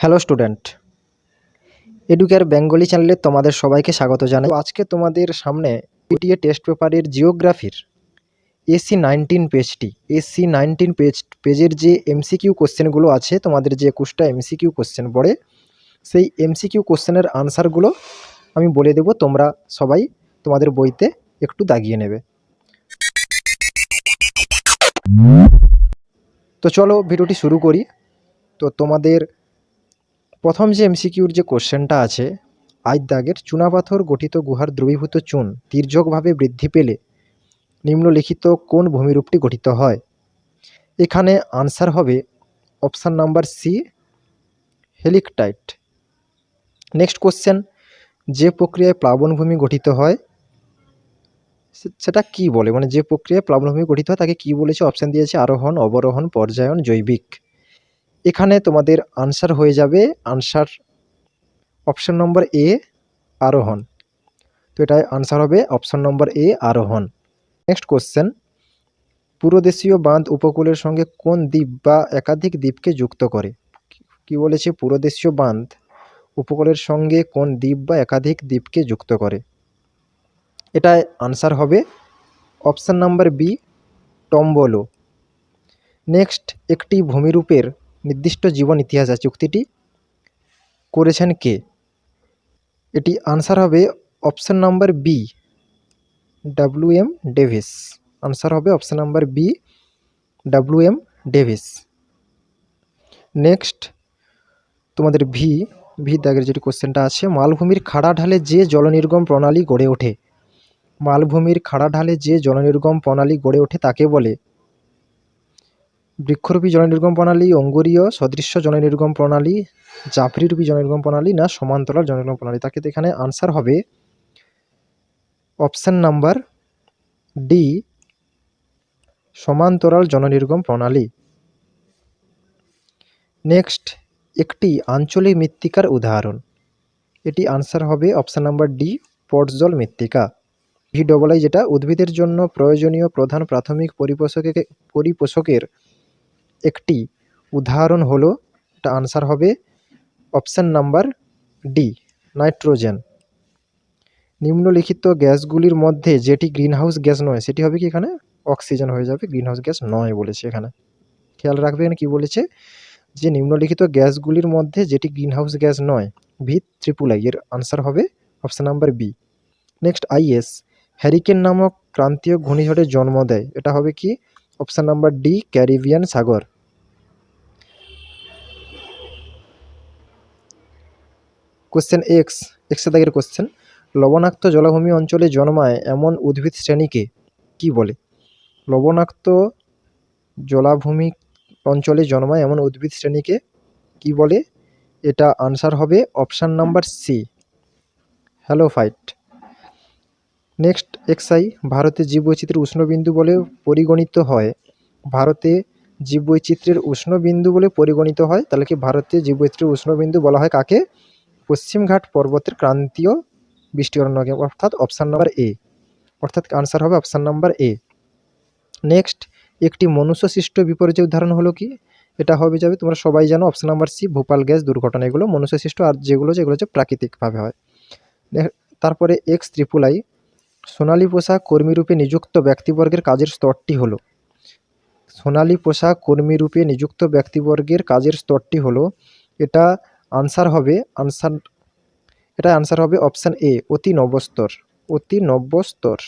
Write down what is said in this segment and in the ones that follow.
Hello student. Educare Bengali চ্যানেলে তোমাদের সবাইকে স্বাগত জানাই। আজকে তোমাদের সামনে পিটিএ টেস্ট পেপারের জিওগ্রাফির এসি নাইনটিন পেজটি এসি নাইনটিন পেজ পেজের যে এমসিকিউ কোশ্চেনগুলো আছে, তোমাদের যে একুশটা এমসিকিউ কোশ্চেন পড়ে, সেই এমসিকিউ কোশ্চেনের আনসারগুলো আমি বলে দেবো, তোমরা সবাই তোমাদের বইতে একটু দাগিয়ে নেবে। তো চলো ভিডিওটি শুরু করি। তো তোমাদের প্রথম যে এমসিকিউর যে কোশ্চেনটা আছে আজ দাগের চুনাপাথর গঠিত গুহার দ্রবীভূত চুন তির্যকভাবে বৃদ্ধি পেলে নিম্নলিখিত কোন ভূমিরূপটি গঠিত হয়? এখানে আনসার হবে option number C helictite. Next question যে প্রক্রিয়ায় প্লাবনভূমি গঠিত হয় সেটা কি বলে? মানে যে প্রক্রিয়ায় প্লাবনভূমি গঠিত হয়, তাকে কি বলেছে? অপশান দিয়েছে আরোহণ, অবরোহণ, পর্যায়ন, জৈবিক। এখানে তোমাদের আনসার হয়ে যাবে। আনসার অপশন নম্বর এ আরোহণ। তো এটাই আনসার হবে অপশন নম্বর এ আরোহণ। নেক্সট কোশ্চেন পুরোদেশীয় বাঁধ উপকূলের সঙ্গে কোন দ্বীপ বা একাধিক দ্বীপকে যুক্ত করে? কি বলেছে? পুরোদেশীয় বাঁধ উপকূলের সঙ্গে কোন দ্বীপ বা একাধিক দ্বীপকে যুক্ত করে? এটায় আনসার হবে option number B tombolo. Next একটি ভূমিরূপের নির্দিষ্ট জীবন ইতিহাস আছে উক্তিটি করেছেন কে? এটি আনসার হবে option number B W M Davis answer হবে option number B W M Davis next তোমাদের ভি ভি দাগের যেটি কোশ্চেনটা আছে, মালভূমির খাড়া ঢালে যে জলনির্গম প্রণালী গড়ে ওঠে। মালভূমির খাড়া ঢালে যে জলনির্গম প্রণালী গড়ে ওঠে তাকে বলে বৃক্ষরূপী জলনির্গম প্রণালী, অঙ্গুরীয় সদৃশ্য জলনির্গম প্রণালী, জাফরিরূপী জলনির্গম প্রণালী না সমান্তরাল জলনির্গম প্রণালী। তাকে এখানে আনসার হবে অপশান নাম্বার ডি সমান্তরাল জলনির্গম প্রণালী। নেক্সট একটি আঞ্চলিক মৃত্তিকার উদাহরণ। এটি আনসার হবে অপশান নাম্বার ডি পটজল মৃত্তিকা। ভি ডবল আই যেটা উদ্ভিদের জন্য প্রয়োজনীয় প্রধান প্রাথমিক পরিপোষকে পরিপোষকের একটি উদাহরণ হলো, এটা আনসার হবে অপশান নাম্বার ডি নাইট্রোজেন নিম্নলিখিত গ্যাসগুলির মধ্যে যেটি গ্রিনহাউস গ্যাস নয়, সেটি হবে কি এখানে? অক্সিজেন হয়ে যাবে গ্রিনহাউস গ্যাস নয় বলেছে এখানে। খেয়াল রাখবে এখানে কী বলেছে? যে নিম্নলিখিত গ্যাসগুলির মধ্যে যেটি গ্রিনহাউস গ্যাস নয় ভি ত্রিপুল আই এর আনসার হবে option number B next IS hurricane নামক ক্রান্তীয় ঘূর্ণিঝড়ের জন্ম দেয়, এটা হবে কি? অপশান নাম্বার ডি, ক্যারিবিয়ান সাগর। কোশ্চেন এক্স এক্স দাগের কোশ্চেন লবণাক্ত জলাভূমি অঞ্চলে জন্মায় এমন উদ্ভিদ শ্রেণীকে কি বলে? লবণাক্ত জলাভূমি অঞ্চলে জন্মায় এমন উদ্ভিদ শ্রেণীকে কি বলে? এটা আনসার হবে option number C halophyte next XI ভারতে জীববৈচিত্র্যের উষ্ণবিন্দু বলে পরিগণিত হয়। ভারতে জীববৈচিত্র্যের উষ্ণবিন্দু বলে পরিগণিত হয়। তাহলে কি ভারতে জীববৈচিত্র্যের উষ্ণবিন্দু বলা হয় কাকে? পশ্চিমঘাট পর্বতের ক্রান্তীয় বৃষ্টি বৃষ্টিঅরণ্যকে অর্থাৎ অপশান নাম্বার এ অর্থাৎ আনসার হবে অপশান নাম্বার এ নেক্সট, একটি মনুষ্য সৃষ্ট বিপর্যয় উদাহরণ হলো কি? এটা হবে যাবে, তোমরা সবাই জানো option number C Bhopal gas দুর্ঘটনা। এগুলো মনুষ্য সৃষ্ট আর যেগুলো যেগুলো হচ্ছে প্রাকৃতিকভাবে হয়। তারপরে এক্স ত্রিপুল আই সোনালী পোশাক কর্মীরূপে নিযুক্ত ব্যক্তিবর্গের কাজের স্তরটি হলো। সোনালী পোশাক কর্মীরূপে নিযুক্ত ব্যক্তিবর্গের কাজের স্তরটি হলো, এটা আনসার হবে আনসার এটা আনসার হবে অপশান এ অতি নবস্তর অতি নব্যস্তর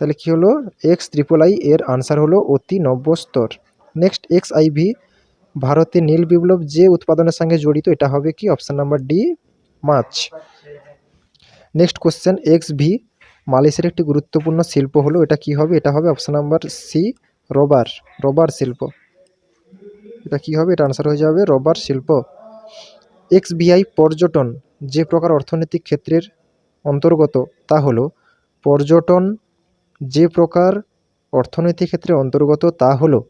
তাহলে কী হলো? এক্স ত্রিপল আই এর আনসার হলো অতি নব্যস্তর নেক্সট এক্স আই ভি ভারতে নীল বিপ্লব যে উৎপাদনের সঙ্গে জড়িত, এটা হবে কি? অপশান নাম্বার ডি মাছ। নেক্সট কোশ্চেন এক্স ভি মালয়েশিয়ার একটি গুরুত্বপূর্ণ শিল্প হলো এটা কি হবে? এটা হবে option number C rubber rubber শিল্প। এটা কি হবে? এটা আনসার হয়ে যাবে রবার শিল্প। এক্স বিআই পর্যটন যে প্রকার অর্থনৈতিক ক্ষেত্রের অন্তর্গত, তা হলো পর্যটন যে প্রকার অর্থনৈতিক ক্ষেত্রে অন্তর্গত, তা হলো,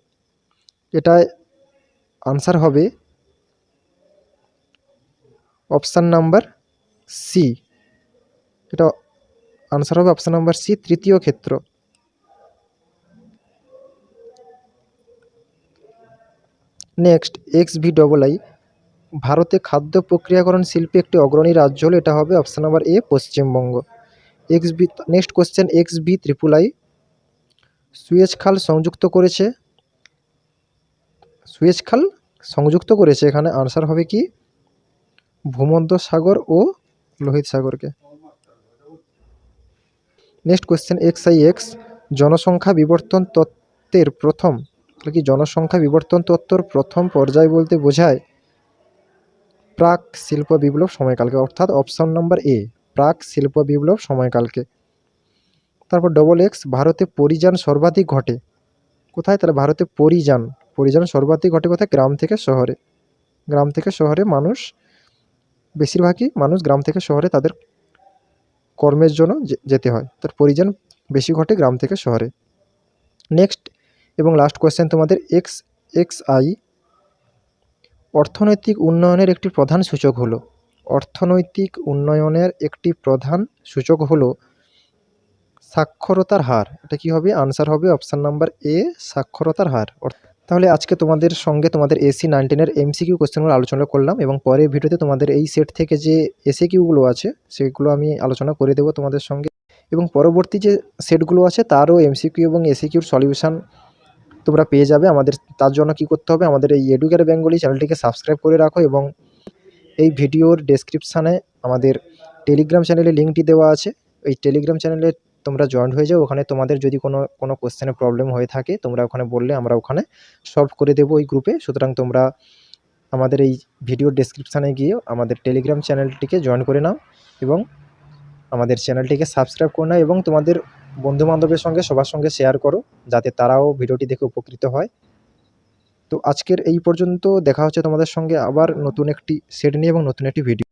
এটা আনসার হবে অপশান নাম্বার সি এটা আনসার হবে অপশান নাম্বার সি তৃতীয় ক্ষেত্র। Next X V double I ভারতে খাদ্য প্রক্রিয়াকরণ শিল্পে একটি অগ্রণী রাজ্য হলো, এটা হবে option number A Paschimbanga. X B next question X B triple I Suez খাল সংযুক্ত করেছে। সুয়েজ খাল সংযুক্ত করেছে, এখানে আনসার হবে কি? ভূমধ্য সাগর ও লোহিত সাগরকে। Next question X I X জনসংখ্যা বিবর্তন তত্ত্বের প্রথম কি জনসংখ্যা বিবর্তন তত্ত্বর প্রথম পর্যায় বলতে বোঝায়? প্রাক শিল্প বিপ্লব সময়কালকে, অর্থাৎ অপশন নম্বর এ প্রাক শিল্প বিপ্লব সময়কালকে। তারপর ডবল এক্স ভারতে পরিযান সর্বাধিক ঘটে। কোথায়? তাহলে ভারতে পরিযান পরিযান সর্বাধিক ঘটে কোথায়? গ্রাম থেকে শহরে। গ্রাম থেকে শহরে মানুষ, বেশিরভাগই মানুষ গ্রাম থেকে শহরে তাদের কর্মের জন্য যেতে হয়। তার পরিজন বেশি ঘটে গ্রাম থেকে শহরে। নেক্সট এবং লাস্ট কোয়েশ্চেন তোমাদের এক্স এক্স আই অর্থনৈতিক উন্নয়নের একটি প্রধান সূচক হলো। অর্থনৈতিক উন্নয়নের একটি প্রধান সূচক হলো সাক্ষরতার হার। এটা কি হবে? আনসার হবে অপশান নাম্বার এ সাক্ষরতার হার। তাহলে আজকে তোমাদের সঙ্গে তোমাদের এসি নাইনটিনের এমসিকিউ কোশ্চেনগুলো আলোচনা করলাম এবং পরের ভিডিওতে তোমাদের এই সেট থেকে যে এসে কিউগুলো আছে, সেগুলো আমি আলোচনা করে দেবো তোমাদের সঙ্গে। এবং পরবর্তী যে সেটগুলো আছে, তারও এমসিকিউ এবং এসিকিউর সলিউশন তোমরা পেয়ে যাবে। আমাদের, তার জন্য কি করতে হবে? আমাদের এই এডুকের বেঙ্গলি চ্যানেলটিকে সাবস্ক্রাইব করে রাখো এবং এই ভিডিওর ডেসক্রিপশানে আমাদের টেলিগ্রাম চ্যানেলের লিঙ্কটি দেওয়া আছে। এই টেলিগ্রাম চ্যানেলে তোমরা জয়েন্ট হয়ে যাও, ওখানে তোমাদের যদি কোনো কোনো কোশ্চেনে প্রবলেম হয়ে থাকে, তোমরা ওখানে বললে আমরা ওখানে সলভ করে দেবো ওই গ্রুপে সুতরাং তোমরা আমাদের এই ভিডিও ডেসক্রিপশানে গিয়ে আমাদের টেলিগ্রাম চ্যানেলটিকে জয়েন করে নাও এবং আমাদের চ্যানেলটিকে সাবস্ক্রাইব করে নাও এবং তোমাদের বন্ধুবান্ধবের সঙ্গে সবার সঙ্গে শেয়ার করো, যাতে তারাও ভিডিওটি দেখে উপকৃত হয়। তো আজকের এই পর্যন্ত দেখা হচ্ছে তোমাদের সঙ্গে আবার নতুন একটি সেট নিয়ে এবং নতুন একটি ভিডিও